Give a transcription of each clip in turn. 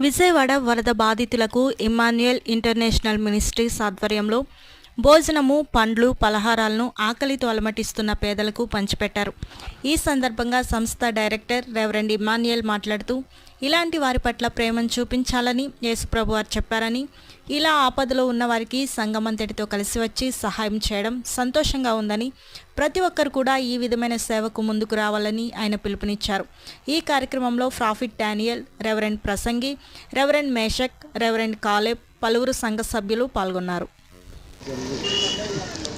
విజయవాడ వరద బాధితులకు Emmanuel international ministries ఆధ్వర్యంలో భోజనము పండ్లు పలహారాలను ఆకలితో అలమటిస్తున్న పేదలకు పంచిపెట్టారు. ఈ సందర్భంగా సంస్థ డైరెక్టర్ రెవరెండ్ ఇమాన్యుయల్ మాట్లాడుతూ ఇలాంటి వారి పట్ల ప్రేమను చూపించాలని యేసుప్రభు వారు చెప్పారని ఇలా ఆపదలో ఉన్న వారికి సంఘమంతటితో కలిసి వచ్చి సహాయం చేయడం సంతోషంగా ఉందని ప్రతి ఒక్కరు కూడా ఈ విధమైన సేవకు ముందుకు రావాలని ఆయన పిలుపునిచ్చారు. ఈ కార్యక్రమంలో ప్రాఫిట్ డానియల్ రెవరెండ్ ప్రసంగి రెవరెండ్ మేషక్ రెవరెండ్ కాలేబ్ పలువురు సంఘ సభ్యులు పాల్గొన్నారు.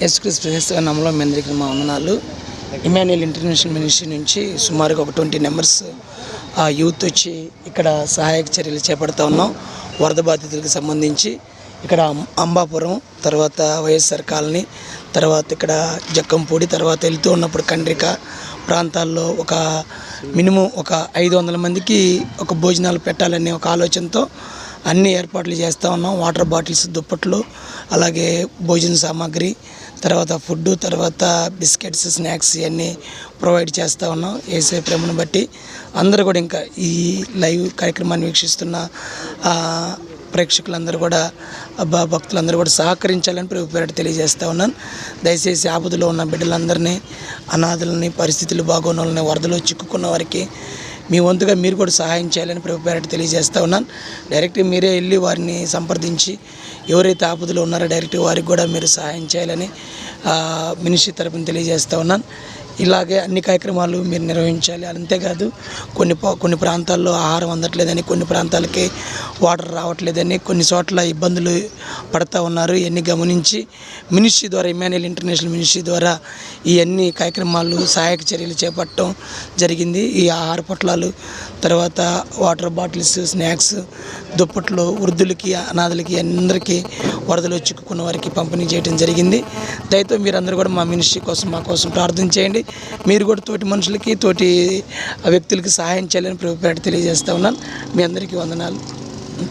ఎస్క్రీస్ క్రీస్తు నామంలో మీ అందరికీ మా వందనాలు. ఇమాన్యుల్ ఇంటర్నేషనల్ మినిస్ట్రీ నుంచి సుమారుగా ఒక ట్వంటీ మెంబర్స్ ఆ యూత్ వచ్చి ఇక్కడ సహాయక చర్యలు చేపడుతూ ఉన్నాం. వరద బాధితులకు సంబంధించి ఇక్కడ అంబాపురం తర్వాత వైఎస్ఆర్ కాలనీ తర్వాత ఇక్కడ జక్కంపూడి తర్వాత వెళ్తూ ఉన్నప్పుడు కండ్రిక ప్రాంతాల్లో ఒక మినిమం ఒక ఐదు వందల మందికి ఒక భోజనాలు పెట్టాలనే ఒక ఆలోచనతో అన్ని ఏర్పాట్లు చేస్తూ ఉన్నాం. వాటర్ బాటిల్స్ దుప్పట్లు అలాగే భోజన సామాగ్రి తర్వాత ఫుడ్ తర్వాత బిస్కెట్స్ స్నాక్స్ ఇవన్నీ ప్రొవైడ్ చేస్తూ ఉన్నాం. వేసే ప్రేమను బట్టి అందరూ కూడా ఇంకా ఈ లైవ్ కార్యక్రమాన్ని వీక్షిస్తున్న ప్రేక్షకులందరూ కూడా భక్తులందరూ కూడా సహకరించాలని ప్రభు పేరిట తెలియజేస్తూ ఉన్నాను దయచేసి ఆపదలో ఉన్న బిడ్డలందరినీ అనాథులని పరిస్థితులు బాగోని వరదలో చిక్కుకున్న వారికి మీ వంతుగా మీరు కూడా సహాయం చేయాలని ప్రభు పేరిట తెలియజేస్తూ ఉన్నాను. డైరెక్ట్గా మీరే వెళ్ళి వారిని సంప్రదించి ఎవరైతే ఆపదలో ఉన్నారో డైరెక్ట్ వారికి కూడా మీరు సహాయం చేయాలని మినిస్ట్రీ తరపున తెలియజేస్తూ ఉన్నాను. ఇలాగే అన్ని కార్యక్రమాలు మీరు నిర్వహించాలి. అంతేకాదు కొన్ని కొన్ని ప్రాంతాల్లో ఆహారం అందట్లేదని కొన్ని ప్రాంతాలకి వాటర్ రావట్లేదని కొన్ని చోట్ల ఇబ్బందులు పడతా ఉన్నారు. ఇవన్నీ గమనించి మినిస్ట్రీ ద్వారా ఇమాన్యుయల్ ఇంటర్నేషనల్ మినిస్ట్రీ ద్వారా ఈ అన్ని కార్యక్రమాలు సహాయక చర్యలు చేపట్టడం జరిగింది. ఈ ఆహార పొట్లాలు తర్వాత వాటర్ బాటిల్స్ స్నాక్స్ దుప్పట్లు వృద్ధులకి అనాథలకి అందరికీ వరదలు చిక్కుకున్న వారికి పంపిణీ చేయడం జరిగింది. దయతో మీరందరూ కూడా మా మినిస్ట్రీ కోసం మా కోసం ప్రార్థన చేయండి. మీరు కూడా తోటి మనుషులకి తోటి వ్యక్తులకి సహాయం చేయాలని ప్రభుత్వం తెలియజేస్తా ఉన్నాను మీ అందరికీ వందనాలు.